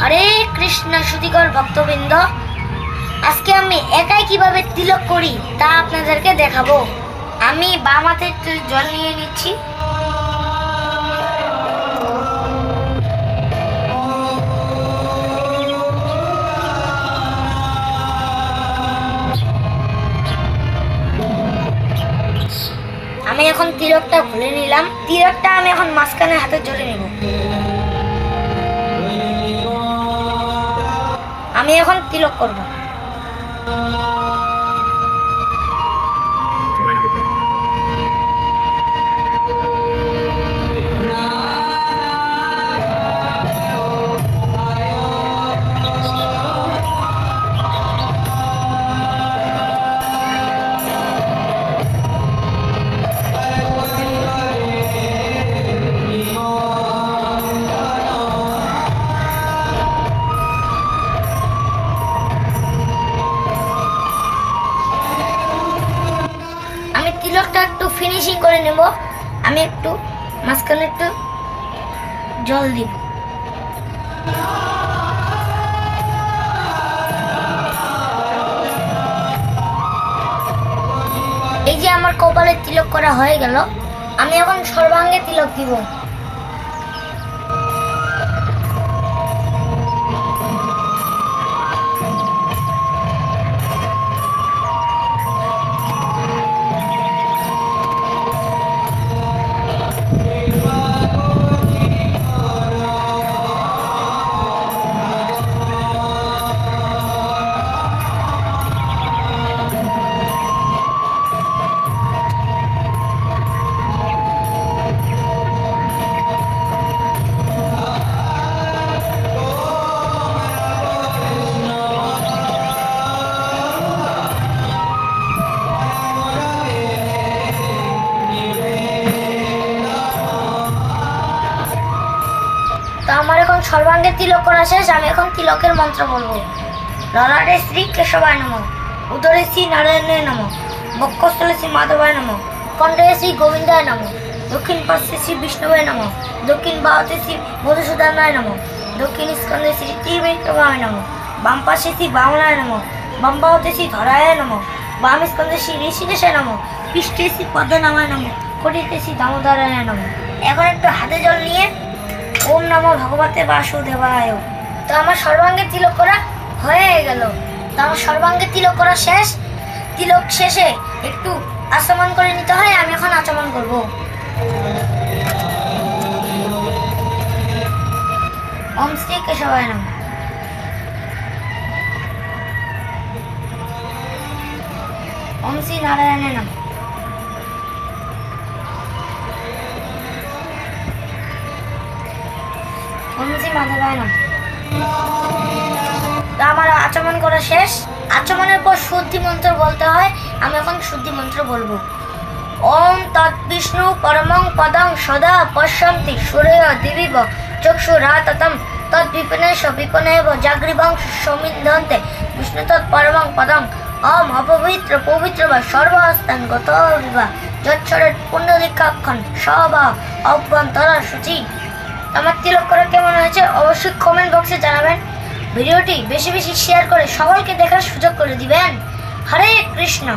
হরে কৃষ্ণ সুতিকর ভক্তবৃন্দ, আজকে আমি একাই কীভাবে তিলক করি তা আপনাদেরকে দেখাবো। আমি বাম হাতে একটু জল নিয়ে নিচ্ছি। আমি এখন তিলকটা ভুলে নিলাম। তিলকটা আমি এখন মাঝখানে হাতে জলে নেব। আমি এখন তিলক করব। ফিনিশিং করে নেব। আমি একটু, মাঝখানে একটু জল দিব। এই যে আমার কপালে তিলক করা হয়ে গেল, আমি এখন সর্বাঙ্গে তিলক দিব। আমার এখন সর্বাঙ্গে তিলক করা শেষ, আমি এখন তিলকের মন্ত্র বলব। ললাটে শ্রী কেশবায় নম। উদরে শ্রী নারায়ণের নম। বক্ষস্থলে শ্রী মাধবায় নম। কণ্ঠে শ্রী গোবিন্দায় নম। দক্ষিণ পার্শ্বে শ্রী বিষ্ণুবায় নম। দক্ষিণ ভারতে শ্রী মধুসূদনায় নম। দক্ষিণ স্কন্ধে শ্রী ত্রিবিক্রমায় নম। বাম পাশে শ্রী বামনায় নম। বাম বাহুতে শ্রী ধরায় নম। বাম স্কন্ধে শ্রী ঋষিকেশায় নম। পৃষ্ঠে শ্রী পদ্মনামায় নম। কটিতে শ্রী দামোদরায় নম। এখন একটু হাতে জল নিয়ে ওম নমো ভগবতে বাসুদেবায়। তো আমার সর্বাঙ্গে তিলক করা হয়ে গেল। তো আমার সর্বাঙ্গে তিলক করা শেষ। তিলক শেষে একটু আচমন করে নিতে হয়, আমি এখন আচমন করব। ওম শ্রী কেশবায় নম। ওম শ্রী নারায়ণের নাম। তো আমার আচমন করা শেষ। আচমনের পর শুদ্ধি মন্ত্র বলতে হয়, আমি এখন শুদ্ধি মন্ত্র বলব। ওম তৎ বিষ্ণু পরমং পদং সদা পশ্যন্তি সূর্য দিবিব তৎ বিপিনেশ বিপনেব জাগ্রীবং সমিন্ধন্তে বিষ্ণু তৎ পরমং পদং অম অপবিত্র পবিত্র বা সর্বহস্তান গত বিবা যচ্ছরের পুণ্যদীক্ষাক্ষণ সবা অভ্যন্তর সূচি আমার তিলক করা কেমন হয়েছে অবশ্যই কমেন্ট বক্সে জানাবেন। ভিডিওটি বেশি বেশি শেয়ার করে সকলকে দেখার সুযোগ করে দিবেন। হরে কৃষ্ণ।